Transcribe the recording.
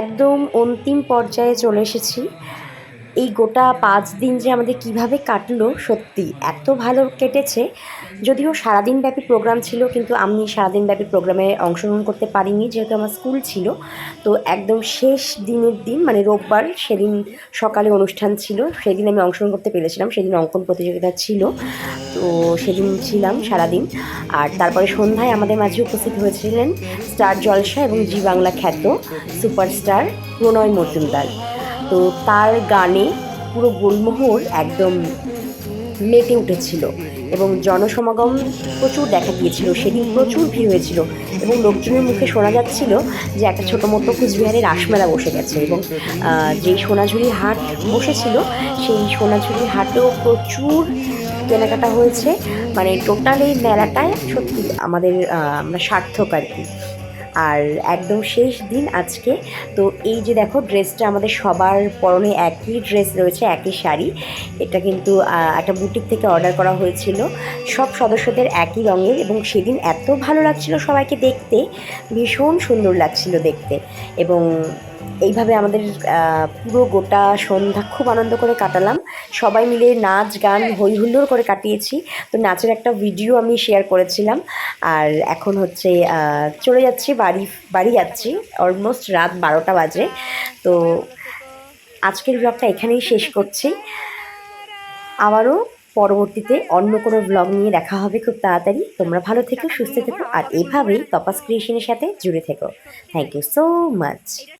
একদম অন্তিম পর্যায়ে চলে এসেছি। এই গোটা পাঁচ দিন যে আমাদের কীভাবে কাটলো, সত্যি এত ভালো কেটেছে। যদিও সারাদিন ব্যাপী প্রোগ্রাম ছিল, কিন্তু আমি সারাদিন ব্যাপী প্রোগ্রামে অংশগ্রহণ করতে পারিনি, যেহেতু আমার স্কুল ছিল। তো একদম শেষ দিনের দিন মানে রোববার, সেদিন সকালে অনুষ্ঠান ছিল, সেদিন আমি অংশগ্রহণ করতে পেরেছিলাম, সেদিন অঙ্কন প্রতিযোগিতা ছিল। তো সেদিন ছিলাম সারাদিন। আর তারপরে সন্ধ্যায় আমাদের মাঝে উপস্থিত হয়েছিলেন স্টার জলসা এবং জি বাংলা খ্যাত সুপারস্টার প্রণয় মজুমদার। তো তার গানে পুরো গোলমোহর একদম মেতে উঠেছিল এবং জনসমাগম প্রচুর দেখা গিয়েছিল। সেদিন প্রচুর ভিড় হয়েছিল এবং লোকজনের মুখে শোনা যাচ্ছিল যে একটা ছোটো মতো কুচবিহারের রাসমেলা বসে গেছে এবং যেই সোনাঝুরি হাট বসেছিল, সেই সোনাঝুরি হাটেও প্রচুর কেনাকাটা হয়েছে। মানে টোটাল এই মেলাটায় সত্যি আমাদের আমরা সার্থক আর কি। আর একদম শেষ দিন আজকে। তো এই যে দেখো ড্রেসটা আমাদের সবার পরনে একই ড্রেস রয়েছে, একই শাড়ি। এটা কিন্তু একটা বুটিক থেকে অর্ডার করা হয়েছিল। সব সদস্যদের একই রঙের এবং সেদিন এত ভালো লাগছিল সবাইকে দেখতে। ভীষণ সুন্দর লাগছিল দেখতে। এবং এইভাবে আমাদের পুরো গোটা সন্ধ্যা খুব আনন্দ করে কাটালাম। সবাই মিলে নাচ, গান হই হুল্লোড় করে কাটিয়েছি। তো নাচের একটা ভিডিও আমি শেয়ার করেছিলাম। আর এখন হচ্ছে চলে যাচ্ছি বাড়ি বাড়ি যাচ্ছি। অলমোস্ট রাত বারোটা বাজে। তো আজকের ব্লগটা এখানেই শেষ করছি। আবারও পরবর্তীতে অন্য কোনো ব্লগ নিয়ে দেখা হবে খুব তাড়াতাড়ি। তোমরা ভালো থেকো, সুস্থ থেকো, আর এভাবেই তপাস ক্রিয়েশনের সাথে জুড়ে থেকো। Thank you so much